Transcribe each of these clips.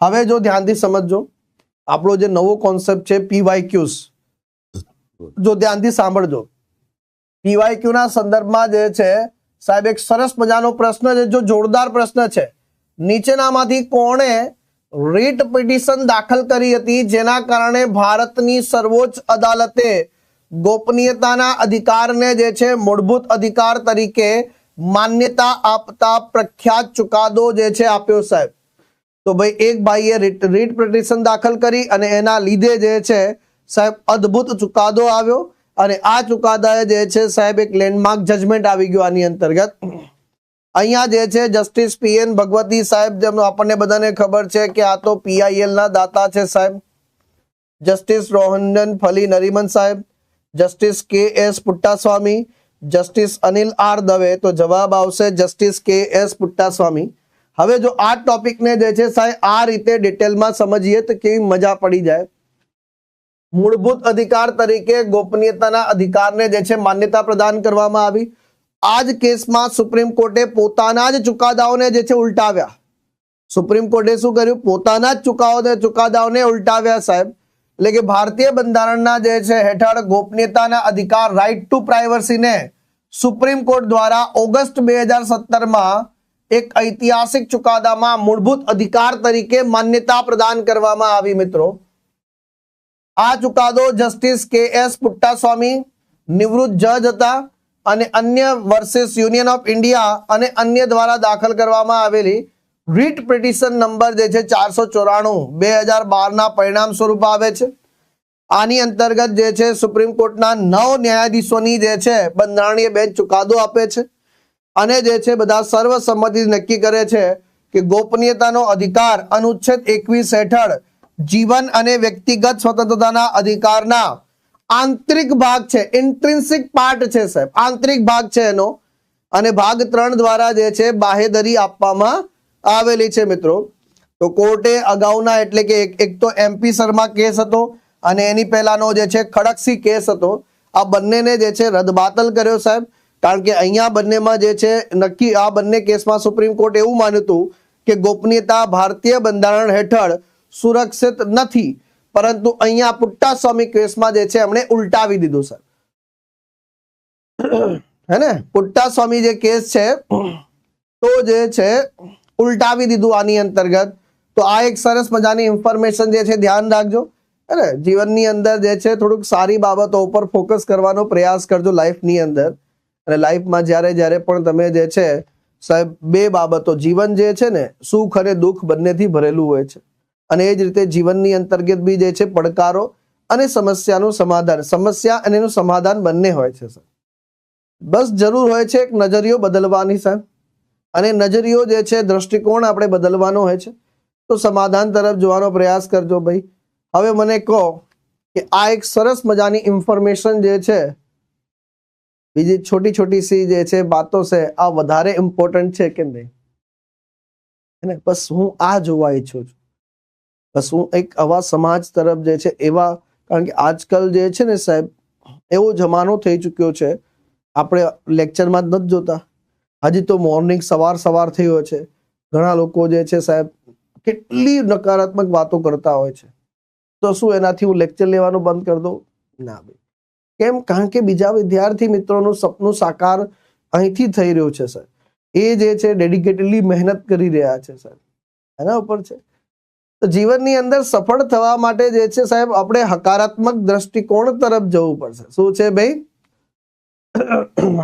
હવે જો ધ્યાનથી સમજજો, આપણો જે નવો કોન્સેપ્ટ છે પીવાય ક્યુઝ જો ધ્યાનથી સાંભળજો. પીવાય ક્યુ ના સંદર્ભમાં જે છે, સાહેબ, એક સરસ મજાનો પ્રશ્ન છે, જો જોરદાર પ્રશ્ન છે. નીચેનામાંથી કોણે રીટ પિટિશન દાખલ કરી હતી? જેના કારણે ભારતની સર્વોચ્ચ અદાલતે ગોપનીયતાના અધિકારને જે છે, મૂળભૂત અધિકાર તરીકે માન્યતા આપતા પ્રખ્યાત ચુકાદો જે છે, આપ્યો, સાહેબ. તો ભાઈ એક ભાઈએ રીટ રીટ પિટિશન દાખલ કરી અને એના લીધે જે છે, સાહેબ, અદ્ભુત ચુકાદો આવ્યો અને આ ચુકાદાએ જે છે, સાહેબ, એક લેન્ડમાર્ક જજમેન્ટ આવી ગયું આની અંતર્ગત. અહીંયા જે છે જસ્ટિસ પીએન ભગવતી સાહેબ, જેમનો આપણને બધાને ખબર છે કે આ તો પીઆઈએલ ના દાતા છે, સાહેબ. જસ્ટિસ રોહનન ફલી નરીમન સાહેબ justice K S Puttaswamy justice Anil R Dave, તો જવાબ આવશે જસ્ટિસ કે એસ પુટ્ટાસ્વામી. હવે જો આ ટોપિકને જે છે સાહેબ, આ રીતે ડિટેલમાં સમજીએ તો કેવી મજા પડી જાય. મૂળભૂત અધિકાર તરીકે ગોપનીયતાના અધિકારને જે છે માન્યતા પ્રદાન કરવામાં આવી. આ જ કેસમાં સુપ્રીમ કોર્ટે પોતાના જ ચુકાદાઓને જે છે ઉલટાવ્યા. સુપ્રીમ કોર્ટે શું કર્યું? પોતાના જ ચુકાદો, ચુકાદાઓને ઉલટાવ્યા સાહેબ. એટલે કે ભારતીય બંધારણના જે છે હેઠળ ગોપનીયતાના અધિકાર રાઇટ ટુ પ્રાઇવસીને સુપ્રીમ કોર્ટ દ્વારા ઓગસ્ટ બે હજાર સત્તરમાં એક ઐતિહાસિક ચુકાદામાં મૂળભૂત અધિકાર તરીકે માન્યતા પ્રદાન કરવામાં આવી, મિત્રો. આ ચુકાદો જસ્ટિસ કે એસ પુટ્ટાસ્વામી, નિવૃત્ત જજ હતા અને અન્ય વર્સિસ યુનિયન ઓફ ઇન્ડિયા અને અન્ય દ્વારા દાખલ કરવામાં આવેલી રીટ પિટિશન નંબર જે છે ચારસો ચોરાણું, બે હજાર બારના પરિણામ સ્વરૂપ આવે છે. આની અંતર્ગત જે છે સુપ્રીમ કોર્ટના નવ ન્યાયાધીશોની જે છે બંધારણીય બેંચ ચુકાદો આપે છે. અને જે છે બધા સર્વસંમતિ નક્કી કરે છે કે ગોપનીયતાનો અધિકાર અનુચ્છેદ એકવીસ હેઠળ જીવન અને વ્યક્તિગત સ્વતંત્રતાના અધિકારના આંતરિક ભાગ છે ઇન્ટ્રિન્સિક પાર્ટ છે સાહેબ. આંતરિક ભાગ છે એનો. અને ભાગ ત્રણ દ્વારા જે છે બાહેદરી આપવામાં આવેલી છે મિત્રો. તો કોર્ટે અગાઉના એટલે કે એક તો એમપી શર્મા કેસ હતો અને એની પહેલાનો જે છે ખડકસી કેસ હતો. આ બંનેને જે છે રદબાતલ કર્યો સાહેબ. કારણ કે અહીંયા બંનેમાં જે છે, નક્કી આ બંને કેસમાં સુપ્રીમ કોર્ટ એવું માન્યું હતું કે ગોપનીયતા ભારતીય બંધારણ હેઠળ સુરક્ષિત નથી, પરંતુ અહીંયા પુટ્ટા સ્વામી કેસમાં જે છે, એમણે ઉલટાવી દીધું, સર. હે ને? પુટ્ટા સ્વામી જે કેસ છે, તો જે છે, ઉલટાવી દીધું આની અંતર્ગત. તો આ એક સરસ મજાની ઇન્ફોર્મેશન જે છે, ધ્યાન રાખજો. હે જીવનની અંદર જે છે, થોડુંક સારી બાબતો ઉપર ફોકસ કરવાનો પ્રયાસ કરજો લાઈફની અંદર. અને લાઈફમાં જ્યારે જ્યારે પણ તમે જે છે, સાહેબ, બે બાબતો, જીવન જે છે ને, સુખ અને દુઃખ બંનેથી ભરેલું હોય છે. અને એ જ રીતે જીવનની અંતર્ગત બી જે છે, પડકારો અને સમસ્યાનું સમાધાન, સમસ્યા અને એનું સમાધાન બંને હોય છે સર બસ જરૂર હોય છે એક નજરિયો બદલવાની, સાહેબ. અને નજરિયો જે છે, દ્રષ્ટિકોણ આપણે બદલવાનો હોય છે. તો સમાધાન તરફ જોવાનો પ્રયાસ કરજો ભાઈ. હવે મને કહો કે આ એક સરસ મજાની ઇન્ફોર્મેશન જે છે બીજી છોટી છોટી સી જે છે, વાતો છે, આ વધારે ઇમ્પોર્ટન્ટ છે કે નહીં? બસ હું આ જોવા ઈચ્છું છું. બસ હું એક આવા સમાજ તરફ જે છે, એવા કારણ કે આજકાલ જે છે ને સાહેબ, એવો જમાનો થઈ ચૂક્યો છે, આપણે લેક્ચરમાં જ નથી જોતા. હજી તો મોર્નિંગ સવાર સવાર થયો છે. ઘણા લોકો જે છે સાહેબ, કેટલી નકારાત્મક વાતો કરતા હોય છે. તો શું એનાથી હું લેક્ચર લેવાનું બંધ કરી દઉં? ના ભાઈ. કેમ? કારણ કે બીજા વિદ્યાર્થી મિત્રોનું સપનું સાકાર અહીંથી થઈ રહ્યું છે, સર. એ જે છે, ડેડિકેટેડલી મહેનત કરી રહ્યા છે, સર. એના ઉપર છે. તો જીવનની અંદર સફળ થવા માટે જે છે, સાહેબ, આપણે હકારાત્મક દ્રષ્ટિકોણ તરફ જવું પડશે. શું છે ભાઈ?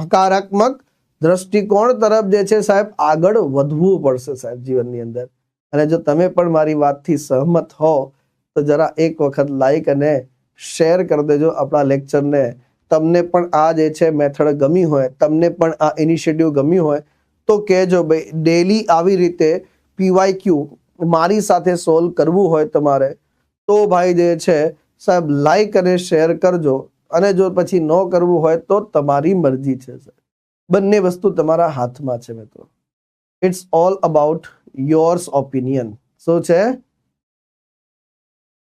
હકારાત્મક દ્રષ્ટિકોણ તરફ જે છે, સાહેબ, આગળ વધવું પડશે, સાહેબ, જીવનની અંદર. અને જો તમે પણ મારી વાતથી સહમત હો, તો જરા એક વખત લાઈક અને શેર કરી દેજો આપણા લેક્ચરને. તમને પણ આ જે છે મેથડ ગમી હોય, તમને પણ આ ઇનિશિયેટિવ ગમી હોય, તો કહેજો ભાઈ ડેલી આવી રીતે પીવાય ક્યુ? મારી સાથે સોલ્વ કરવું હોય તમારે, તો ભાઈ જે છે સાહેબ લાઈક અને શેર કરજો. અને જો પછી ન કરવું હોય તો તમારી મરજી છે સાહેબ. બંને વસ્તુ તમારા હાથમાં છે મિત્રો. It's all about yours opinion શું છે?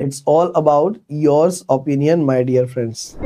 It's all about yours opinion, my dear friends.